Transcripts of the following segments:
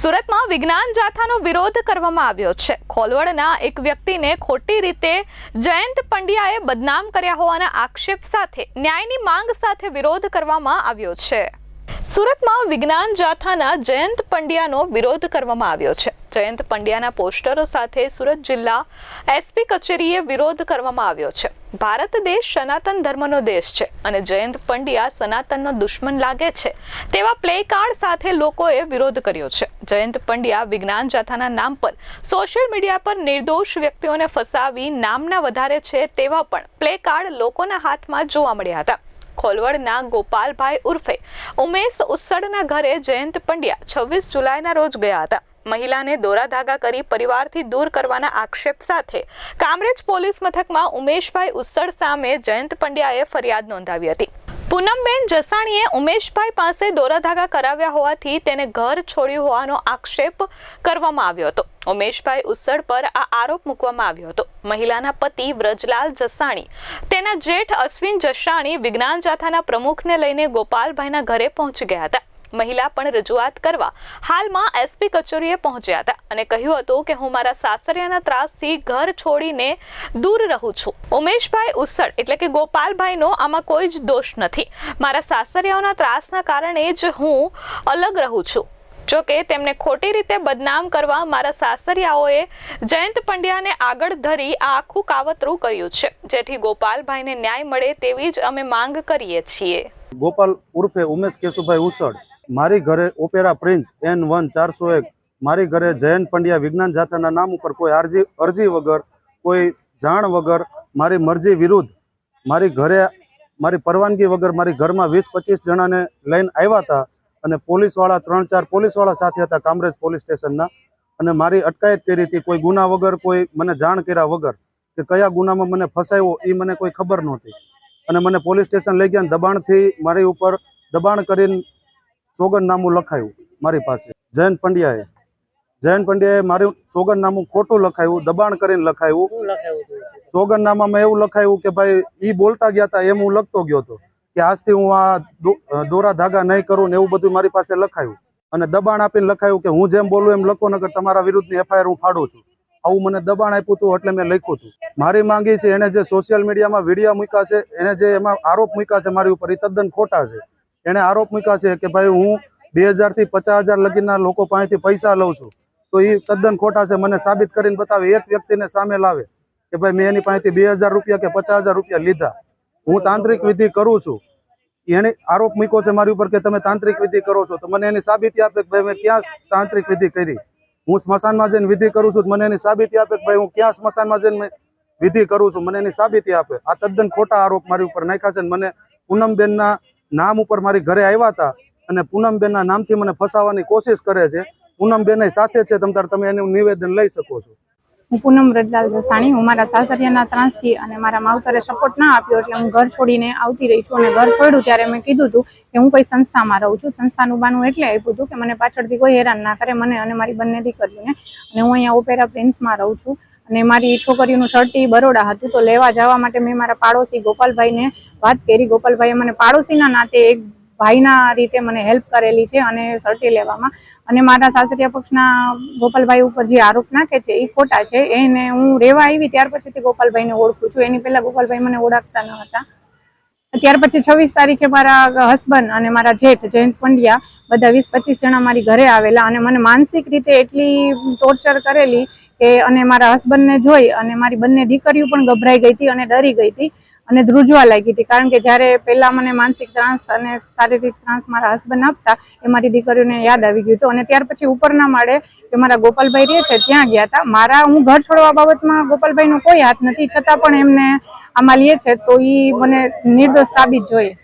સુરતમાં વિજ્ઞાન જાથાનો વિરોધ કરવામાં આવ્યો છે. ખોલવડના એક વ્યક્તિને ખોટી રીતે જયંત પંડ્યાએ બદનામ કર્યા હોવાના આક્ષેપ સાથે ન્યાયની માંગ સાથે વિરોધ કરવામાં આવ્યો છે. સુરતમાં વિજ્ઞાન જાથાના જયંત પંડ્યાનો વિરોધ કરવામાં આવ્યો છે. જયંત પંડ્યાના પોસ્ટરો સાથે સુરત જિલ્લા એસપી કચેરીએ વિરોધ કરવામાં આવ્યો છે. ભારત દેશ સનાતન ધર્મનો દેશ છે અને જયંત પંડ્યા સનાતનનો દુશ્મન લાગે છે તેવા પ્લે કાર્ડ સાથે લોકોએ વિરોધ કર્યો છે. જયંત પંડ્યા વિજ્ઞાન જાથાના નામ પર સોશિયલ મીડિયા પર નિર્દોષ વ્યક્તિઓને ફસાવી નામના વધારે છે તેવા પણ પ્લે કાર્ડ લોકોના હાથમાં જોવા મળ્યા હતા. ખોલવડના ગોપાલભાઈ ઉર્ફે. ઉમેશ ઉસ્સડના ઘરે જયંત પંડ્યા છવ્વીસ જુલાઈના રોજ ગયા હતા. મહિલાને દોરા ધાગા કરી પરિવારથી દૂર કરવાના આક્ષેપ સાથે કામરેજ પોલીસ મથકમાં ઉમેશભાઈ ઉસ્સડ સામે જયંત પંડ્યાએ ફરિયાદ નોંધાવી હતી. પૂનમબેન જસાણીએ ઉમેશભાઈ પાસે દોરાધાગા કરાવ્યા હોવાથી તેને ઘર છોડ્યું હોવાનો આક્ષેપ કરવામાં આવ્યો હતો. ઉમેશભાઈ ઉસળ પર આ આરોપ મૂકવામાં આવ્યો હતો. મહિલાના પતિ વ્રજલાલ જસાણી, તેના જેઠ અશ્વિન જસાણી વિજ્ઞાન જાથાના પ્રમુખને લઈને ગોપાલભાઈના ઘરે પહોંચી ગયા હતા. મહિલા પણ રજૂઆત કરવા હાલમાં એસપી કચેરીએ પહોંચ્યા હતા અને કહ્યું હતું કે હું મારા સાસરિયાના ત્રાસથી ઘર છોડીને દૂર રહું છું. ઉમેશભાઈ ઉસળ એટલે કે ગોપાલભાઈનો આમાં કોઈ જ દોષ નથી. મારા સાસરિયાઓના ત્રાસના કારણે જ હું અલગ રહું છું. જો કે તેમને ખોટી રીતે બદનામ કરવા મારા સાસરિયાઓએ જયંત પંડ્યાને આગળ ધરી આ આખું કાવતરું કર્યું છે. જેથી ગોપાલભાઈને ન્યાય મળે તેવી જ અમે માંગ કરીએ છીએ. ગોપાલ ઉર્ફે ઉમેશ કેશુભાઈ ઉસળ મારી ઘરે ઓપેરા પ્રિન્સ એન વન ચારસો એક. મારી ઘરે જયંત પંડ્યા વિજ્ઞાન જાથાના નામ ઉપર કોઈ અરજી અરજી વગર, કોઈ જાણ વગર, મારી મરજી વિરુદ્ધ, મારી ઘરે, મારી પરવાનગી વગર મારી ઘરમાં વીસ પચીસ જણાને લઈને આવ્યા હતા અને પોલીસવાળા ત્રણ ચાર પોલીસવાળા સાથે હતા કામરેજ પોલીસ સ્ટેશનના. અને મારી અટકાયત કરી હતી કોઈ ગુના વગર, કોઈ મને જાણ કર્યા વગર કે કયા ગુનામાં મને ફસાયો એ મને કોઈ ખબર નહોતી. અને મને પોલીસ સ્ટેશન લઈ ગયા દબાણથી મારી ઉપર દબાણ કરીને સોગંદનામું લખાયું મારી પાસે. જયંત પંડ્યાએ. જયંત પંડ્યાએ મારું સોગંદનામું ખોટું લખાયું દબાણ કરીને લખાયું. સોગંદનામામાં એવું લખાયું કે ભાઈ ઈ બોલતા ગયા હતા એમ હું લખતો ગયો હતો. કે આજથી હું આ દોરા ધાગા નહીં કરું ને એવું બધું મારી પાસે લખાયું. અને દબાણ આપીને લખાયું કે હું જેમ બોલું એમ લખો નગર તમારા વિરુદ્ધની એફઆઈઆર હું ફાડું છું. આવું મને દબાણ આપ્યું હતું એટલે મેં લખ્યું હતું મારી માંગી છે એને જે સોશિયલ મીડિયામાં વીડિયો મૂક્યા છે એને જે એમાં આરોપ મૂક્યા છે મારી ઉપર એ તદ્દન ખોટા છે. એને આરોપ મૂક્યા છે કે ભાઈ હું બે હજારથી પચાસ હજાર લગીના લોકો પાસેથી પૈસા લઉં છું. તો એ તદ્દન ખોટા છે. મને સાબિત કરીને બતાવે. એક વ્યક્તિને સામે લાવે કે ભાઈ મેં એની પાસેથી બે હજાર રૂપિયા કે પચાસ રૂપિયા લીધા. હું તાંત્રિક વિધિ કરું છું. એને આરોપ મૂક્યો છે મારી ઉપર કે તમે તાંત્રિક વિધિ કરો છો. તો મને એની સાબિતી આપે કે ભાઈ મેં ક્યાં તાંત્રિક વિધિ કરી? હું સ્મશાનમાં જઈને વિધિ કરું છું મને એની સાબિતી આપે કે ભાઈ હું ક્યાં સ્મશાનમાં જઈને વિધિ કરું છું? મને એની સાબિતી આપે. આ તદ્દન ખોટા આરોપ મારી ઉપર નાખ્યા છે મને પૂનમબેનના નામ ઉપર મારી ઘરે આવ્યા હતા અને પૂનમબેનના નામથી મને ફસાવવાની કોશિશ કરે છે. પૂનમબેન સાથે છે, તમ તાર તમે એનું નિવેદન લઈ શકો છો. હું પૂનમ વ્રજલાલ જસાણી, હું મારા સાસરિયાના ત્રાસથી અને મારા માવતરે સપોર્ટ ના આપ્યો એટલે હું ઘર છોડીને આવતી રહી છું અને ઘર છોડ્યું ત્યારે મેં કીધું હતું કે હું કોઈ સંસ્થામાં રહું છું. સંસ્થાનું બાનું એટલે આપ્યું હતું કે મને પાછળથી કોઈ હેરાન ના કરે મને અને મારી બંને દીકરીઓને. અને હું અહીંયા ઓપેરા પ્રિન્સમાં રહું છું અને મારી છોકરીઓનું સર્ટી બરોડા હતું તો લેવા જવા માટે મેં મારા પાડોશી ગોપાલભાઈને વાત કરી. ગોપાલભાઈએ મને પાડોશીના નાતે એક ભાઈના રીતે મને હેલ્પ કરેલી છે અને સર્ટી લેવામાં. અને મારા સાસરિયા પક્ષના ગોપાલભાઈ ઉપર જે આરોપ નાખે છે એ ખોટા છે. એને હું રેવા આવી ત્યાર પછીથી ગોપાલભાઈને ઓળખું છું. એની પહેલાં ગોપાલભાઈ મને ઓળખતા ન હતા. ત્યાર પછી છવ્વીસ તારીખે મારા હસબન્ડ અને મારા જેઠ, જયંત પંડ્યા, બધા વીસ પચીસ જણા મારી ઘરે આવેલા અને મને માનસિક રીતે એટલી ટોર્ચર કરેલી કે અને મારા હસબન્ડને જોઈ અને મારી બંને દીકરીઓ પણ ગભરાઈ ગઈ હતી અને ડરી ગઈ હતી. અને ધ્રુજવા લાગી હતી. કારણ કે જ્યારે પહેલાં મને માનસિક ત્રાસ અને શારીરિક ત્રાસ મારા હસબન્ડ આપતા, એ મારી દીકરીઓને યાદ આવી ગયું હતું. અને ત્યાર પછી ઉપરના માળે કે મારા ગોપાલભાઈ રહે છે, ત્યાં ગયા હતા. મારા, હું ઘર છોડવા બાબતમાં ગોપાલભાઈનો કોઈ હાથ નથી, છતાં પણ એમને આમાં લે છે, તો એ મને નિર્દોષ સાબિત જોઈએ.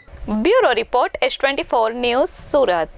Bureau report S twenty four news Surat.